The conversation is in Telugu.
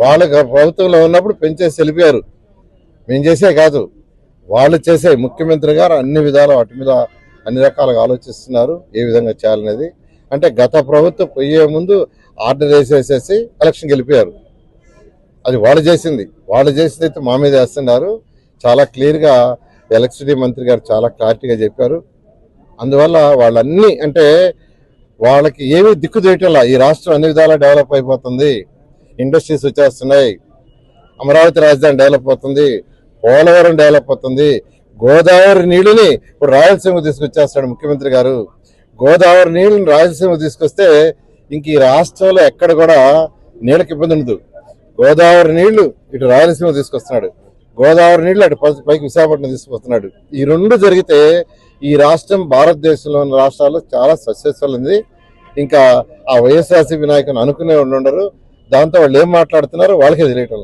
వాళ్ళకి ప్రభుత్వంలో ఉన్నప్పుడు పెంచేసి తెలిపారు మేము చేసే కాదు. వాళ్ళు చేసే ముఖ్యమంత్రి గారు అన్ని విధాలు వాటి మీద అన్ని రకాలుగా ఆలోచిస్తున్నారు. ఏ విధంగా చేయాలనేది. అంటే గత ప్రభుత్వం పోయే ముందు ఆర్డర్ వేసేసేసి ఎలక్షన్ గెలిపారు అది వాళ్ళు చేసింది. వాళ్ళు చేసింది అయితే మా మీద వేస్తున్నారు. చాలా క్లియర్గా ఎలక్ట్రిసిటీ మంత్రి గారు చాలా క్లారిటీగా చెప్పారు. అందువల్ల వాళ్ళన్నీ అంటే వాళ్ళకి ఏమీ దిక్కు చేయటంలా ఈ రాష్ట్రం అన్ని విధాలా డెవలప్ అయిపోతుంది. ఇండస్ట్రీస్ వచ్చేస్తున్నాయి. అమరావతి రాజధాని డెవలప్ అవుతుంది. పోలవరం డెవలప్ అవుతుంది. గోదావరి నీళ్ళని ఇప్పుడు రాయలసీమ తీసుకొచ్చేస్తాడు ముఖ్యమంత్రి గారు. గోదావరి నీళ్ళని రాయలసీమ తీసుకొస్తే ఇంక ఈ రాష్ట్రంలో ఎక్కడ కూడా నీళ్ళకి ఇబ్బంది ఉండదు. గోదావరి నీళ్ళు ఇటు రాయలసీమ తీసుకొస్తున్నాడు. గోదావరి నీళ్ళు అటు పై- పైకి విశాఖపట్నం తీసుకొస్తున్నాడు. ఈ రెండు జరిగితే ఈ రాష్ట్రం భారతదేశంలో రాష్ట్రాల్లో చాలా సక్సెస్ఫుల్ ఉంది. ఇంకా ఆ వైఎస్ఆర్సీపీ నాయకుని అనుకునే ఉండరు. దాంతో వాళ్ళు ఏం మాట్లాడుతున్నారో వాళ్ళకే తెలియటం